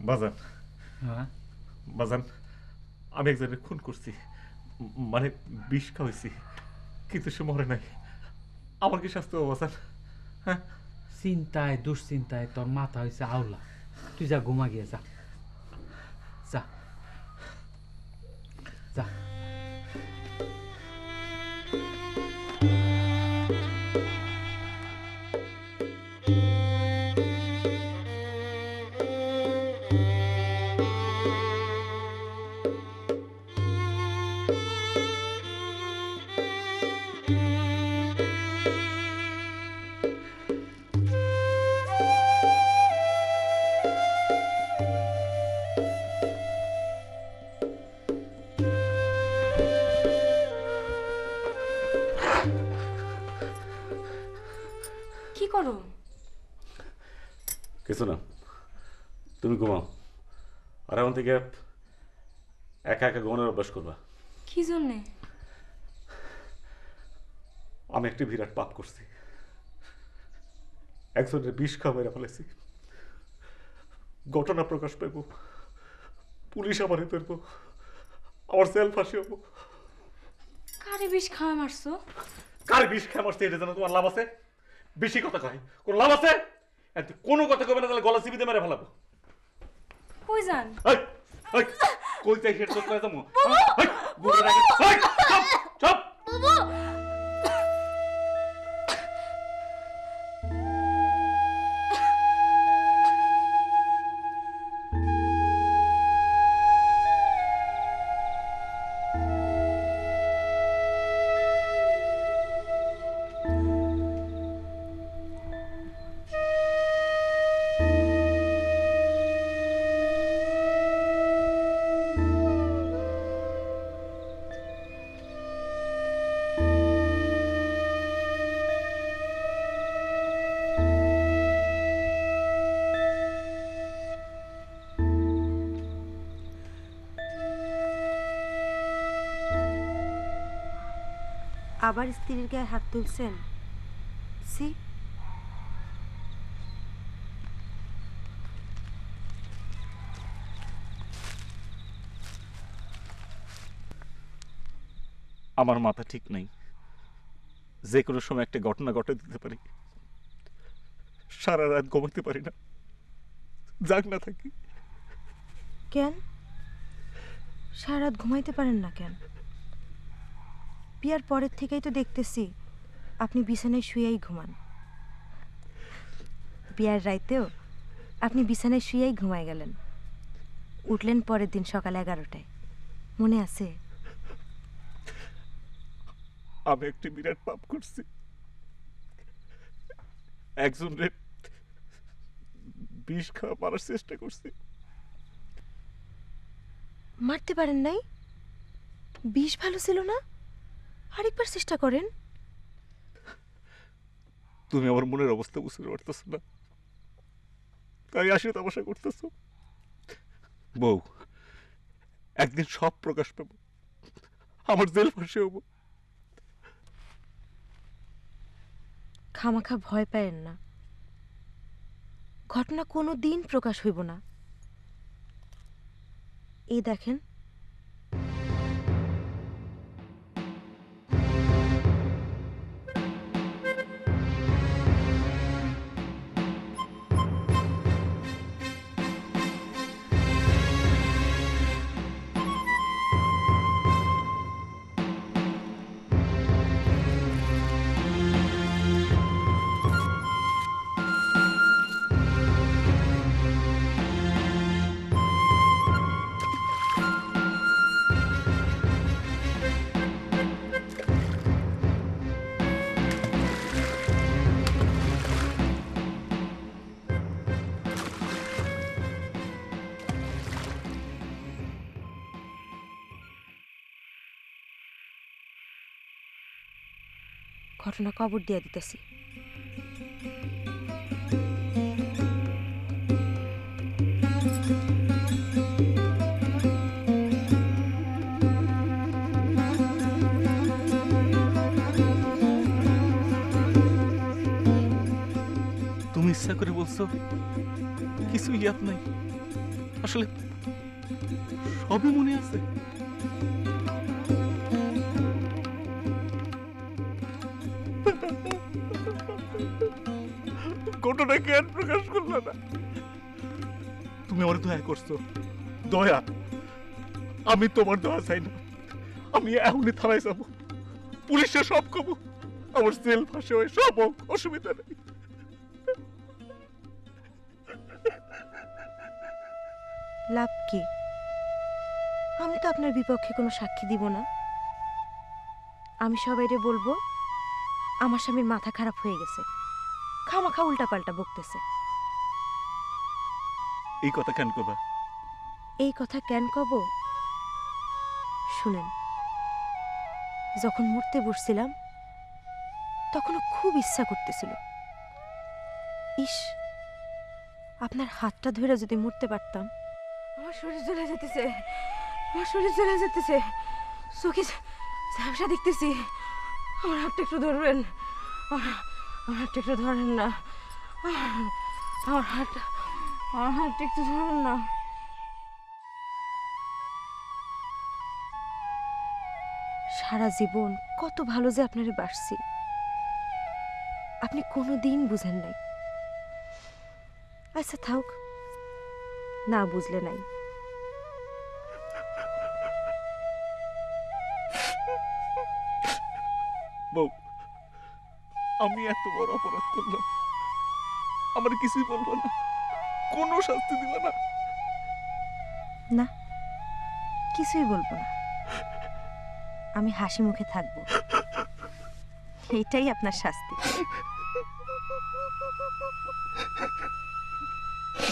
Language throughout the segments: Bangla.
বাজান। হ্যাঁ? বাজান আমি একজনের খুন করছি। মানে বিষ খাওয়াইছি। কিন্তু সে মরে নাই। আমার কি শাস্তি হব বাজান? হ্যাঁ? চিন্তায় দুশ্চিন্তায় তোর মাথা হয়েছে আওলা তুই যা ঘুমা গিয়ে যা। যা। যা। করো। কিছু না তুমি ঘুমাও। আর এখন থেকে একা একা ঘুমানোর অভ্যাস করবা। কি জন্যে? আমি একটি বিরাট পাপ করছি। একজনের বিষ খাওয়া মেরে ফেলেছি। ঘটনা প্রকাশ পাইব। পুলিশ আমার ধরবো। আমার সেল ফাঁসি হব। কারে বিষ খাওয়া মারছো? কার বিষ খেয়ে মারছে এটা জানো তোমার লাভ আছে? বেশি কথা কয়। কোনো লাভ আছে? আর তুই কোনো কথা কবে না তাহলে গলা চিবিতে মেরে ফেলাবো। কই যান? এই, এই, কই চাই তো করে যাব। এই, নাকি এই, চুপ চুপ! আবার স্ত্রীর গায়ে হাত তুলছেন? সি আমার মাথা ঠিক নেই। যে কোনো সময় একটা ঘটনা ঘটে দিতে পারি। সারা রাত ঘুমাতে পারি না। জাগ না থাকি। কেন? সারা রাত ঘুমাইতে পারেন না কেন? বিয়ার পরের থেকেই তো দেখতেছি। আপনি বিছানায় শুয়েই ঘুমান। বিয়ার রাইতেও আপনি বিছানায় শুয়েই ঘুমায় গেলেন। উঠলেন পরের দিন সকাল এগারোটায়। মনে আছে? আমি একটি বিরাট পাপ করছি। একজন রে বিষ খাওয়া মারার চেষ্টা করছি। মারতে পারেন নাই? বিষ ভালো ছিল না? আরেকবার চেষ্টা করেন। তুমি আমার মনের অবস্থা বুঝতে পারতেছো না। তাই আসি তামাশা করতেছো। বউ একদিন সব প্রকাশ পাবো। আমার জেল ফাঁসি হব। খামাখা ভয় পায়েন না। ঘটনা কোনো দিন প্রকাশ হইব না। এই দেখেন ঘটনা কবর দিয়ে দিতেছি। তুমি ইচ্ছা করে বলছো কিছু ইয়াদ নাই। আসলে সবই মনে আছে। কেন প্রকাশ করল না। তুমি আমার দয়া করছ। দয়া, আমি তোমার দয়া চাই না। আমি এখনই থানায় যাব। পুলিশে সব কবো আমার সেল ফাঁসে হয়ে, সব অসুবিধা নেই। লাভ কি? আমি তো আপনার বিপক্ষে কোনো সাক্ষী দিব না। আমি সবাইরে বলব, আমার স্বামীর মাথা খারাপ হয়ে গেছে। খামাখা উল্টাপাল্টা বকতেছে। এই কথা কেন করবা এই কথা কেন কব? শুনেন যখন মরতে বসছিলাম তখনও খুব ইচ্ছা করতেছিল। ইস আপনার হাতটা ধরে যদি মরতে পারতাম। আমার শরীর চলে যেতেছে আমার শরীর চলে যেতেছে। চোখে ঝাপসা দেখতেছি। আমার হাতটা একটু ধরবেন। আমার হাতটা একটু ধরেন না। আমার- হাতটা, আমার হাতটা একটু ধরেন না। সারা জীবন কত ভালো যে আপনারে বাসছি। আপনি কোনো দিন বুঝেন নাই। আচ্ছা থাক। না বুঝলে নাই। বউ আমি এত বড় অপরাধ করলাম। আমার কিছুই বলব না। কোনো শাস্তি দিবে না। না, কিছুই বলব না। আমি হাসি মুখে থাকব। এইটাই আপনার শাস্তি।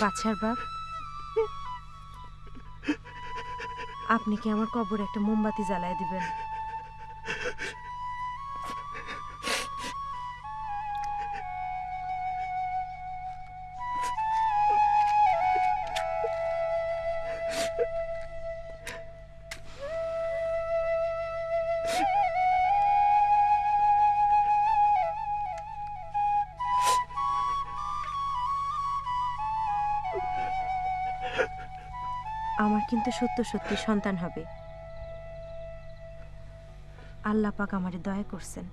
বাচ্চার বাপ, আপনি কি আমার কবরে একটা মোমবাতি জ্বালায় দিবেন? আমার কিন্তু সত্য সত্যি সন্তান হবে। আল্লাহ পাক আমারে দয়া করছেন।